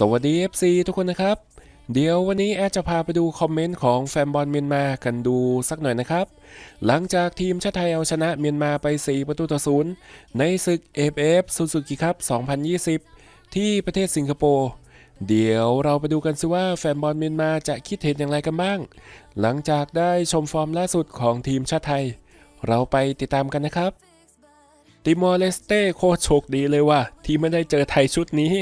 สวัสดี FC ทุกคนนะครับ เดี๋ยววันนี้แอดจะพาไปดูคอมเมนต์ของแฟนบอลเมียนมากันดูสักหน่อยนะครับ หลังจากทีมชาติไทยเอาชนะเมียนมาไป 4 ประตูต่อศูนย์ในศึก AFF ซูซูกิครับ 2020 ที่ประเทศสิงคโปร์เดี๋ยวเราไปดูกันสิว่าแฟนบอลเมียนมาจะคิดเห็นอย่างไรกันบ้าง หลังจากได้ชมฟอร์มล่าสุดของทีมชาติไทย เราไปติดตามกันนะครับ ติมอร์เลสเต้โคตรโชคดีเลยว่ะที่ไม่ได้เจอไทยชุดนี้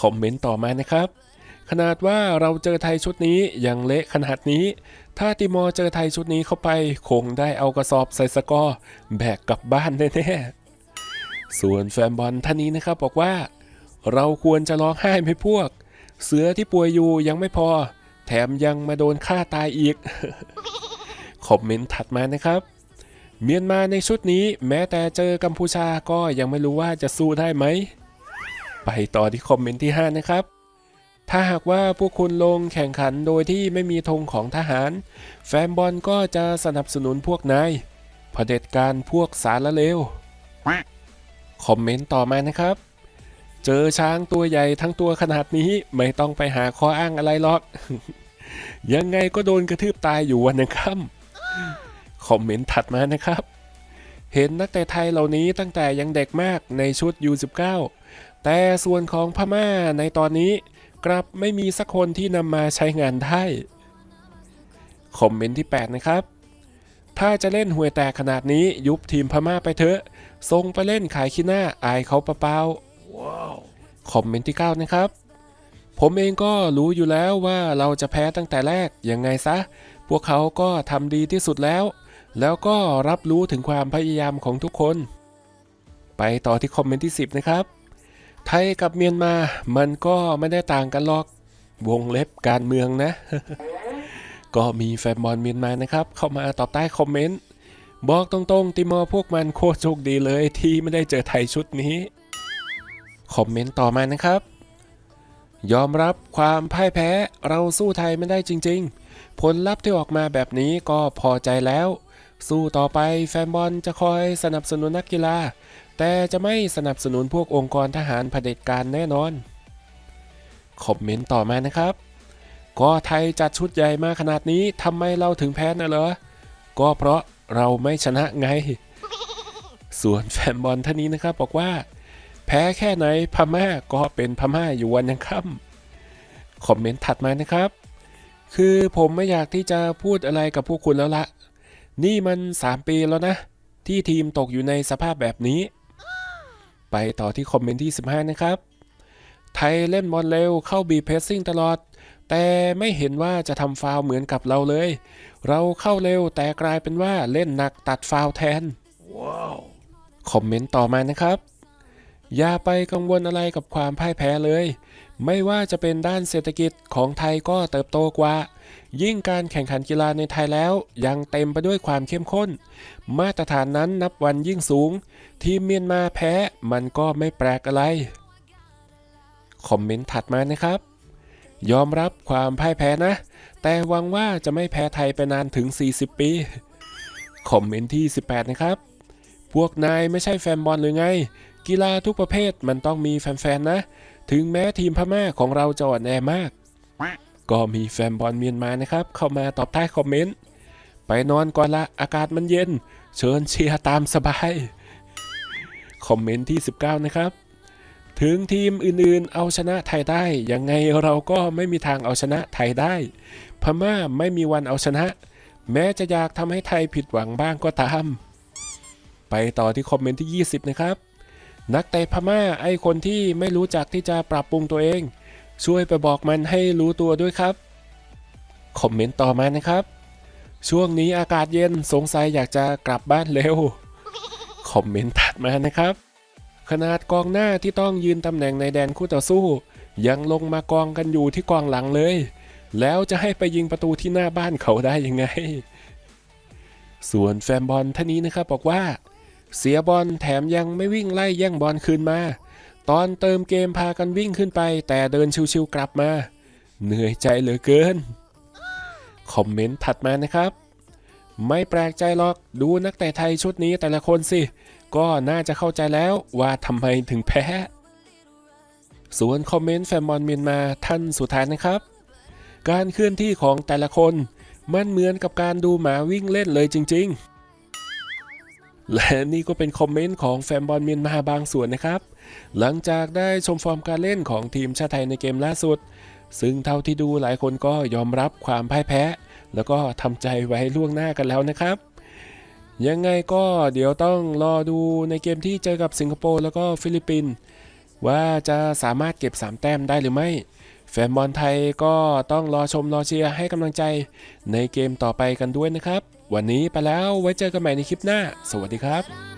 คอมเมนต์ต่อมานะครับ ขนาดว่าเราเจอไทยชุดนี้ยังเละขนาดนี้ ถ้าติมอร์เจอไทยชุดนี้เข้าไป คงได้เอากระสอบใส่สกอร์แบกกลับบ้านแน่ๆส่วนแฟนบอลท่านนี้นะครับบอกว่า เราควรจะร้องไห้ไหมพวก เสือที่ป่วยอยู่ยังไม่พอ แถมยังมาโดนฆ่าตายอีกคอมเมนต์ถัดมานะครับ เมียนมาในชุดนี้แม้แต่เจอกัมพูชาก็ยังไม่รู้ว่าจะสู้ได้ไหม ไปต่อที่คอมเมนต์ที่ 5 นะครับ ถ้าหากว่าพวกคุณลงแข่งขันโดยที่ไม่มีธงของทหาร แฟนบอลก็จะสนับสนุนพวกนายเผด็จการพวกสารเลวคอมเมนต์ต่อมานะครับ เจอช้างตัวใหญ่ทั้งตัวขนาดนี้ไม่ต้องไปหาข้ออ้างอะไรหรอก ยังไงก็โดนกระทืบตายอยู่วันยังค่ำ คอมเมนต์ถัดมานะครับ เห็นนักเตะไทยเหล่านี้ตั้งแต่ยังเด็กมากในชุด U19 แต่ส่วนของพม่าในตอนนี้กลับไม่มีสักคนที่นำมาใช้งานได้ คอมเมนต์ที่ 8 นะครับ ถ้าจะเล่นห่วยแตกขนาดนี้ยุบทีมพม่าไปเถอะส่งไปเล่นขายขี้หน้าอายเขาเปล่าๆคอมเมนต์ที่ 9 นะครับ ผมเองก็รู้อยู่แล้วว่าเราจะแพ้ตั้งแต่แรกยังไงซะ พวกเขาก็ทำดีที่สุดแล้ว แล้วก็รับรู้ถึงความพยายามของทุกคน ไปต่อที่คอมเมนต์ที่ 10 นะครับ ไทยกับเมียนมามันก็ไม่ได้ต่างกันหรอก วงเล็บการเมืองนะ ก็มีแฟนบอลเมียนมานะครับ เข้ามาตอบใต้คอมเมนต์ บอกตรงๆ ติมอพวกมันโคตรโชคดีเลยที่ไม่ได้เจอไทยชุดนี้ คอมเมนต์ต่อมานะครับ ยอมรับความพ่ายแพ้เราสู้ไทยไม่ได้จริง ๆ ผลลัพธ์ที่ออกมาแบบนี้ก็พอใจแล้ว สู้ต่อไปแฟนบอลจะคอยสนับสนุนนักกีฬา แต่จะไม่สนับสนุนพวกองค์กรทหารเผด็จการแน่นอน คอมเมนต์ต่อมานะครับ ก็ไทยจัดชุดใหญ่มาขนาดนี้ทำไมเราถึงแพ้นะเหรอ ก็เพราะเราไม่ชนะไง ส่วนแฟนบอลท่านนี้นะครับบอกว่า แพ้แค่ไหนพม่าก็เป็นพม่าอยู่วันยังค่ำคอมเมนต์ถัดมานะครับ คือผมไม่อยากที่จะพูดอะไรกับพวกคุณแล้วละ นี่มัน 3 ปีแล้วนะ ที่ทีมตกอยู่ในสภาพแบบนี้ ไปต่อที่คอมเมนต์ที่ 15 นะครับ ไทยเล่นบอลเร็วเข้าบีเพสซิ่งตลอด แต่ไม่เห็นว่าจะทำฟาวล์เหมือนกับเราเลย เราเข้าเร็วแต่กลายเป็นว่าเล่นหนักตัดฟาวล์แทนคอมเมนต์ต่อมานะครับ อย่าไปกังวลอะไรกับความพ่ายแพ้เลย ไม่ว่าจะเป็นด้านเศรษฐกิจของไทยก็เติบโตกว่า ยิ่งการแข่งขันกีฬาในไทยแล้วยังเต็มไปด้วยความเข้มข้น มาตรฐานนั้นนับวันยิ่งสูง ทีมเมียนมาแพ้มันก็ไม่แปลกอะไร คอมเมนต์ถัดมานะครับ ยอมรับความพ่ายแพ้นะ แต่หวังว่าจะไม่แพ้ไทยไปนานถึง 40 ปี คอมเมนต์ที่ 18 นะครับ พวกนายไม่ใช่แฟนบอลหรือไง กีฬาทุกประเภทมันต้องมีแฟนๆนะ ถึงแม้ทีมพม่าของเราจะอ่อนแอมาก ก็มีแฟนบอลเมียนมานะครับ เข้ามาตอบใต้คอมเมนต์ ไปนอนก่อนละอากาศมันเย็น เชิญเชียร์ตามสบาย คอมเมนต์ที่ 19 นะครับ ถึงทีมอื่นๆ เอาชนะไทยได้ ยังไงเราก็ไม่มีทางเอาชนะไทยได้ พม่าไม่มีวันเอาชนะ แม้จะอยากทำให้ไทยผิดหวังบ้างก็ตาม ไปต่อที่คอมเมนต์ที่ 20 นะครับนักเตะพม่าไอคนที่ไม่รู้จักที่จะปรับปรุงตัวเอง ช่วยไปบอกมันให้รู้ตัวด้วยครับ คอมเมนต์ต่อมานะครับ ช่วงนี้อากาศเย็นสงสัยอยากจะกลับบ้านเร็ว คอมเมนต์ถัดมานะครับ ขนาดกองหน้าที่ต้องยืนตำแหน่งในแดนคู่ต่อสู้ ยังลงมากองกันอยู่ที่กองหลังเลย แล้วจะให้ไปยิงประตูที่หน้าบ้านเขาได้ยังไง ส่วนแฟนบอลท่านนี้นะครับบอกว่า เสียบอลแถมยังไม่วิ่งไล่แย่งบอลคืนมา ตอนเติมเกมพากันวิ่งขึ้นไป แต่เดินชิวๆกลับมา เหนื่อยใจเหลือเกิน คอมเมนต์ถัดมานะครับ ไม่แปลกใจหรอกดูนักเตะไทยชุดนี้แต่ละคนสิ ก็น่าจะเข้าใจแล้วว่าทำไมถึงแพ้ ส่วนคอมเมนต์แฟนบอลเมียนมาท่านสุดท้ายนะครับ การเคลื่อนที่ของแต่ละคน มันเหมือนกับการดูหมาวิ่งเล่นเลยจริง ๆ และนี่ก็เป็นคอมเมนต์ของแฟนบอลเมียนมาบางส่วนนะครับ หลังจากได้ชมฟอร์มการเล่นของทีมชาติไทยในเกมล่าสุด ซึ่งเท่าที่ดูหลายคนก็ยอมรับความพ่ายแพ้ แล้วก็ทำใจไว้ล่วงหน้ากันแล้วนะครับ ยังไงก็เดี๋ยวต้องรอดูในเกมที่เจอกับสิงคโปร์แล้วก็ฟิลิปปินส์ว่าจะสามารถเก็บ 3 แต้มได้หรือไม่ แฟนบอลไทยก็ต้องรอชมรอเชียร์ให้กำลังใจในเกมต่อไปกันด้วยนะครับวันนี้ไปแล้วไว้เจอกันใหม่ในคลิปหน้า สวัสดีครับ